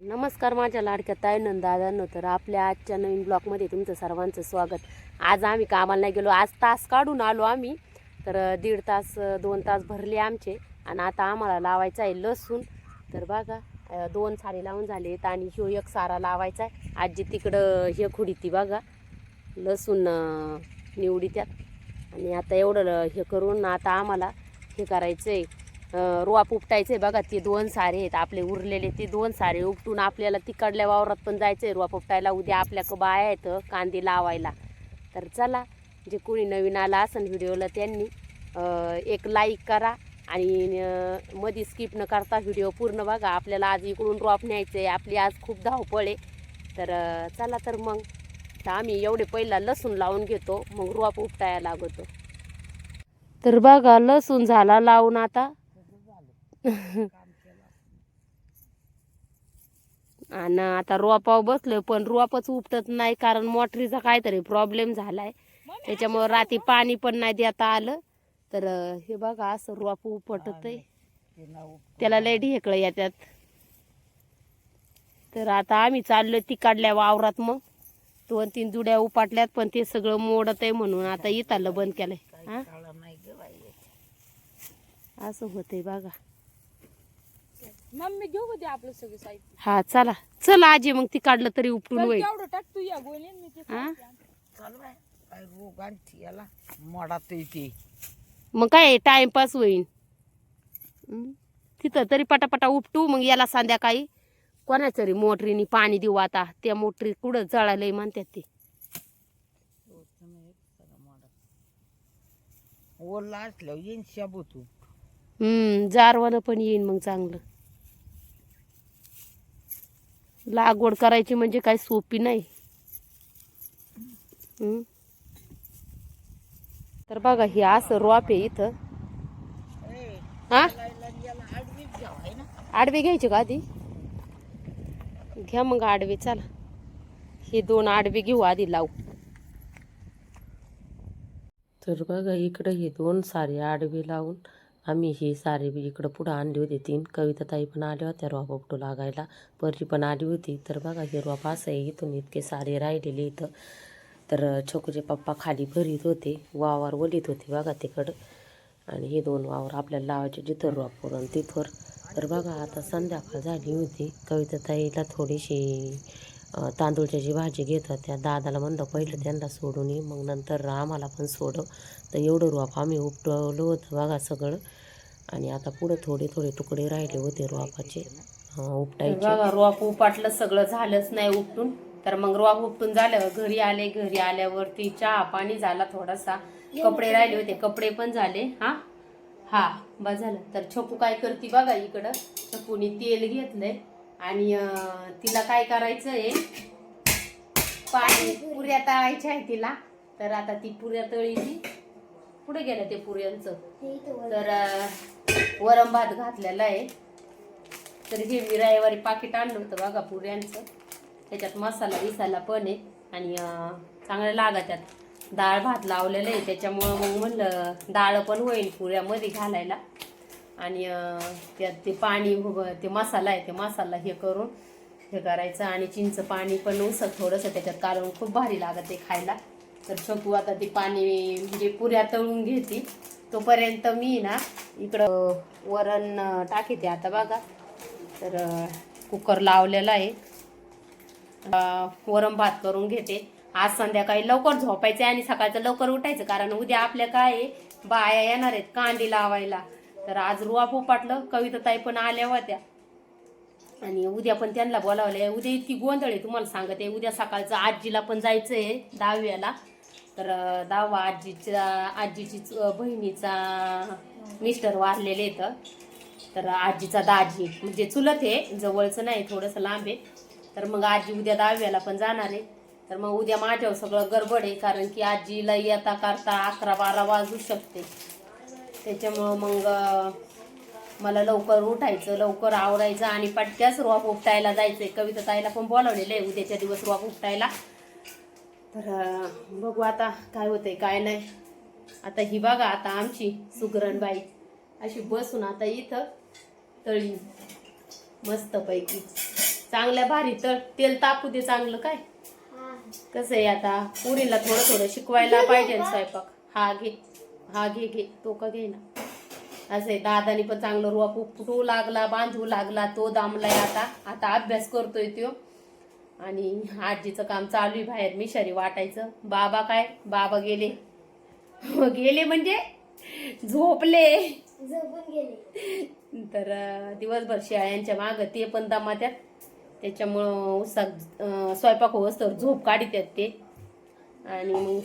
नमस्कार माझ्या लाडक्या ताईनं दादांनो. तर आपल्या आजच्या नवीन ब्लॉगमध्ये तुमचं सर्वांचं स्वागत. आज आम्ही कामाला नाही गेलो आज तास काढून आलो आम्ही. तर दीड तास दोन तास भरले आमचे. आणि आता आम्हाला लावायचं आहे लसूण. तर बघा दोन सारे लावून झालेत आणि ह्यो एक सारा लावायचा आहे. आजी तिकडं हे खुडी ती बघा. लसूण निवडी त्यात आणि आता एवढं ल- हे करून आता आम्हाला हे करायचं आहे रोप उपटायचे बघा ते दोन सारे आहेत आपले उरलेले ते दोन सारे उपटून आपल्याला तिकडल्या वावरात पण जायचं आहे रोप उपटायला. उद्या आपल्या बाया आहेत कांदे लावायला. तर चला जे कोणी नवीन आला असेल व्हिडिओला त्यांनी एक लाईक करा आणि मध्ये स्किप न करता व्हिडिओ पूर्ण बघा. आपल्याला आज इकडून रोप न्यायचं आहे आपली आज खूप धावपळ आहे. तर चला तर मग तर आम्ही एवढे पहिला लसूण लावून घेतो मग रोप उपटायला लागतो. तर बघा लसूण झाला लावून आता. आणि आता रोपाव बसलोय पण रोपच उपटत नाही कारण मोटरीचा काहीतरी प्रॉब्लेम झालाय. त्याच्यामुळं रात्री पाणी पण नाही देता आलं. तर हे बघा असं रोप उपटत त्याला लय ढेकळं येतात. तर आता आम्ही चाललोय तिकडल्या वावरात मग. दोन तीन जुड्या उपाटल्यात पण ते सगळं मोडत आहे म्हणून आता इथलं बंद केलंय. असं होतंय बघा. मम्मी घेऊ दे आपलं सगळं साहित्य. हा चला. चला आजी मग ती काढलं तरी उपटून चल होईल. तेवढं टाक तू या गोळीन मी ते हा? साहित्य आणते. काय रोग आणखी याला? मोडात येते मग काय टाइमपास होईल हं? तिथं तरी पटापटा उपटू मग याला संध्याकाळी. कोणाच्या तरी मोटरीने पाणी देऊ आता? त्या मोटरी कुठं जळालंय म्हणतात ते. ओला असल्यावर येईन शाबू तू. हम्म जारवानं पण येईन मग चांगलं. लागवड करायची म्हणजे काय सोपी नाही. तर बघा हे असं रोप आहे इथं. हा? आडवे घ्यायचे का आधी? घ्या मग आडवे चला. हे दोन आडवे घेऊ आधी लावू. तर बघा इकडं हे दोन सारे आडवे लावून आम्ही ही सारे बी इकडं पुढं आणली होती. तीन कविताताई पण आल्या होत्या रोप उपटू लागायला. परी पण आली होती. तर बघा हे रोप असं आहे. इथून इतके सारे राहिलेले इथं. तर छोकूचे पप्पा खाली भरीत होते. वावर वलीत होते बघा तिकडं. आणि हे दोन वावर आपल्याला लावायचे जिथं रोप आणि तिथवर. तर बघा आता संध्याकाळ झाली होती. कविताताईला थोडीशी तांदूळच्या तांदूळच्याची भाजी घेत होत्या दादाला म्हणलं पहिलं त्यांना सोडून ये मग नंतर आम्हाला पण सोडव. तर एवढं रोप आम्ही उपटवलं होतं बघा सगळं. आणि आता पुढे थोडे थोडे तुकडे राहिले होते रोपाचे अं, उपटायचे. रोप उपाटलं सगळं झालंच नाही उपटून. तर मग रोप उपटून झालं घरी आले घरी आल्यावरती चहा पाणी झाला थोडासा. कपडे राहिले होते कपडे पण झाले. हा? हा बस झालं. तर छपू काय करते बघा इकडं. छोकूनी तेल घेतलंय. आणि तिला काय करायचं आहे पाणी पुऱ्या तळायच्या आहे तिला. तर आता ती पुऱ्या तळीची पुढे गेलं ते पुऱ्यांचं. तर वरम भात घातलेला आहे. तर हे मी रविवारी पाकिट आणलं होतं बघा पुऱ्यांचं. त्याच्यात मसाला विसाला पण आहे. आणि चांगलं लागा त्यात डाळ भात लावलेलं आहे. त्याच्यामुळं मग म्हणलं डाळ पण होईल पुऱ्यामध्ये घालायला. आणि त्यात ते पाणी ते मसाला आहे. ते मसाला हे करून हे करायचं. आणि चिंच पाणी पण उसत थोडंसं त्याच्यात कारण खूप भारी लागत ते खायला. तर शकू आता ते पाणी म्हणजे पुऱ्या तळून घेते. तोपर्यंत मी ना इकडं वरण टाकीते आता बघा. तर कुकर लावलेला आहे. वरण भात करून घेते. आज संध्याकाळी लवकर झोपायचं आणि सकाळचं लवकर उठायचं. कारण उद्या आपल्या काय आहे, बाया येणार आहेत कांदी लावायला. तर आज रुआ पोपाटलं कविताताई पण आल्या होत्या. आणि उद्या पण त्यांना बोलावलंय. उद्या इतकी गोंधळ आहे तुम्हाला सांगते. उद्या सकाळचं आजीला पण जायचं आहे दहाव्याला तर दावा दहावा आजीच्या आजीची बहिणीचा मिस्टर वारलेले इथं तर आजीचा दाजी म्हणजे चुलत आहे जवळचं नाही थोडंसं लांब आहे. तर मग आजी उद्या दहाव्याला पण जाणार आहे. तर मग उद्या माझ्यावर सगळं गडबड आहे कारण की आजीला येता करता अकरा बारा वाजू शकते. त्याच्यामुळं मग मला लवकर उठायचं लवकर आवरायचं आणि पटक्याच रोप उपटायला आहे कविता ताईला पण बोलावलेलं आहे उद्याच्या दिवस रोप उपटायला तर बघू आता काय होतंय काय नाही. आता ही बघा आता आमची सुगरणबाई. अशी बसून आता इथं तळी. मस्तपैकी. चांगल्या भारी तळ. तेल तापू दे चांगलं काय? कसं आहे आता पुरीला थोडं थोडं शिकवायला पाहिजे स्वयंपाक. हा घे हा घे घे. तो का घे ना. असं आहे दादानी पण चांगलं रोप उपटू लागला बांधू लागला तो दामलाय आता. आता अभ्यास करतोय तो आणि आजीचं काम चालू आहे बाहेर मिशारी वाटायचं. बाबा काय? बाबा गेले. गेले म्हणजे? झोपले. तर अं, दिवसभर शेळ्यांच्या मागं ते पण दमात्यात. त्याच्यामुळं उसाक स्वयंपाक तर झोप काढीत आहेत ते. आणि मग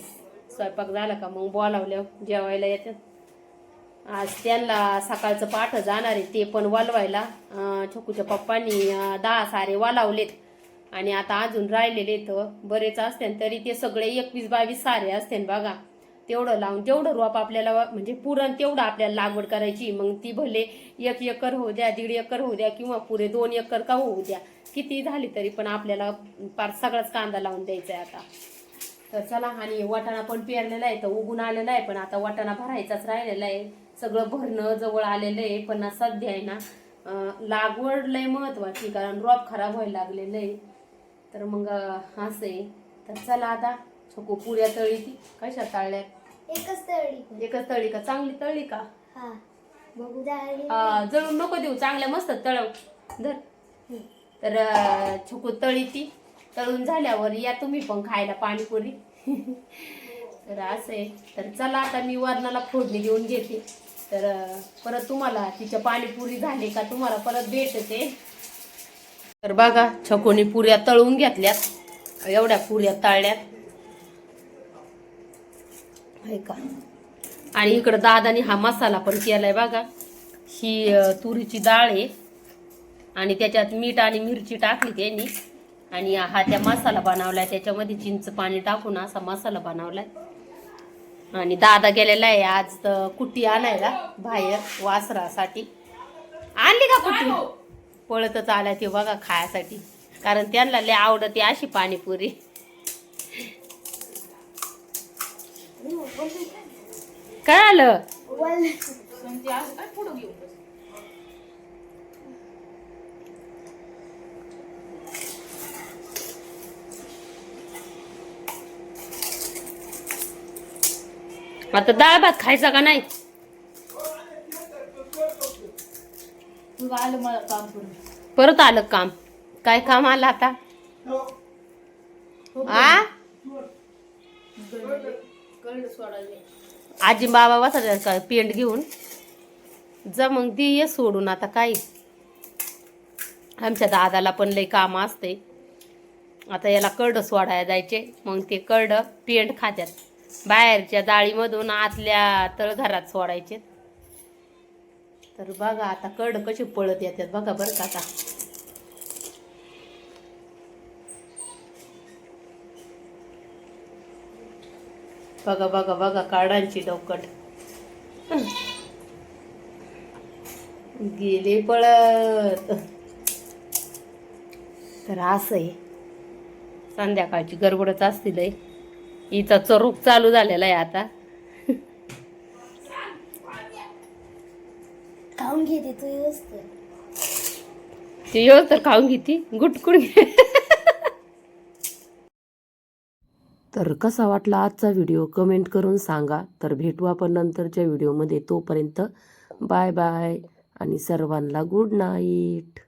स्वयंपाक झाला का मग बोलावल्या जेवायला येतात आज त्यांना सकाळचं पाठ जाणार आहे ते पण वालवायला. छकूच्या पप्पांनी दहा सारे वालावलेत. आणि आता अजून राहिलेले तर बरेच असते तरी ते सगळे एकवीस बावीस सारे असते बघा. तेवढं लावून जेवढं रोप आपल्याला म्हणजे पुरण तेवढं आपल्याला लागवड करायची. मग ती भले एक एकर होऊ द्या दीड एकर होऊ द्या किंवा पुरे दोन एकर का होऊ द्या. किती झाली तरी पण आपल्याला पार सगळाच कांदा लावून द्यायचा आहे आता. तर चला आणि वाटाणा पण पेरलेला आहे तर उगून आलेला आहे पण आता वाटाणा भरायचाच राहिलेला आहे. सगळं भरणं जवळ आलेलं आहे पण सध्या आहे ना लागवड लय महत्वाची कारण रोप खराब व्हायला लागलेलं आहे. तर मग असं आहे तर चला आता छको पुऱ्या तळी ती. कशा तळल्या एकच तळी. एकच तळी का? चांगली तळली का? बघू हा, जळून नको देऊ. चांगल्या मस्त तळव. धर. तर छकू तळी ती. तळून झाल्यावर या तुम्ही पण खायला पाणीपुरी. तर असं. आहे तर चला आता मी वरणाला फोडणी देऊन घेते. तर परत तुम्हाला तिच्या पाणीपुरी झाली का? तुम्हाला परत भेटते. तर बघा छकोनी पुऱ्या तळून घेतल्यात. एवढ्या पुऱ्या तळल्यात. आहे का? आणि इकडं दादानी हा मसाला पण केलाय बघा. ही तुरीची डाळ आहे. आणि त्याच्यात मीठ आणि मिरची टाकली त्यांनी. आणि हा त्या मसाला बनवलाय. त्याच्यामध्ये चिंच पाणी टाकून असा मसाला बनवलाय. आणि दादा गेलेला आहे आज तर कुट्टी आणायला बाहेर वासरासाठी. आणली का कुट्टी? पळतच आल्या ते बघा खायसाठी. कारण त्यांना लय आवडते अशी पाणीपुरी. काय आलं? आता डाळ भात खायचा का नाही? तू आलं मला काम करून. परत आलं काम. काय काम आलं आता? आ? कळलं सोडायला. आजी बाबा बसा का? पेंट घेऊन. जा मग दी ये सोडून आता काय आमच्या दादाला पण लय काम असते. आता याला करडं सोडायला जायचे. मग ते करडं पेंट खात्यात. बाहेरच्या जाळीमधून आतल्या तळघरात सोडायचे तर बघा आता कड कशी पळत येतात बघा बरं का आता. बघा बघा बघा काडांची डोकट गेले पळत. तर असं आहे. संध्याकाळची गडबडच असतील हिचा चरूक चालू झालेला आहे आता. खाऊन घेते तू व्यवस्थित ती येऊ तर खाऊन घेती. गुटकुड घे. तर कसा वाटला आजचा व्हिडिओ? कमेंट करून सांगा. तर भेटू आपण नंतरच्या व्हिडिओमध्ये. तोपर्यंत बाय बाय आणि सर्वांना गुड नाईट.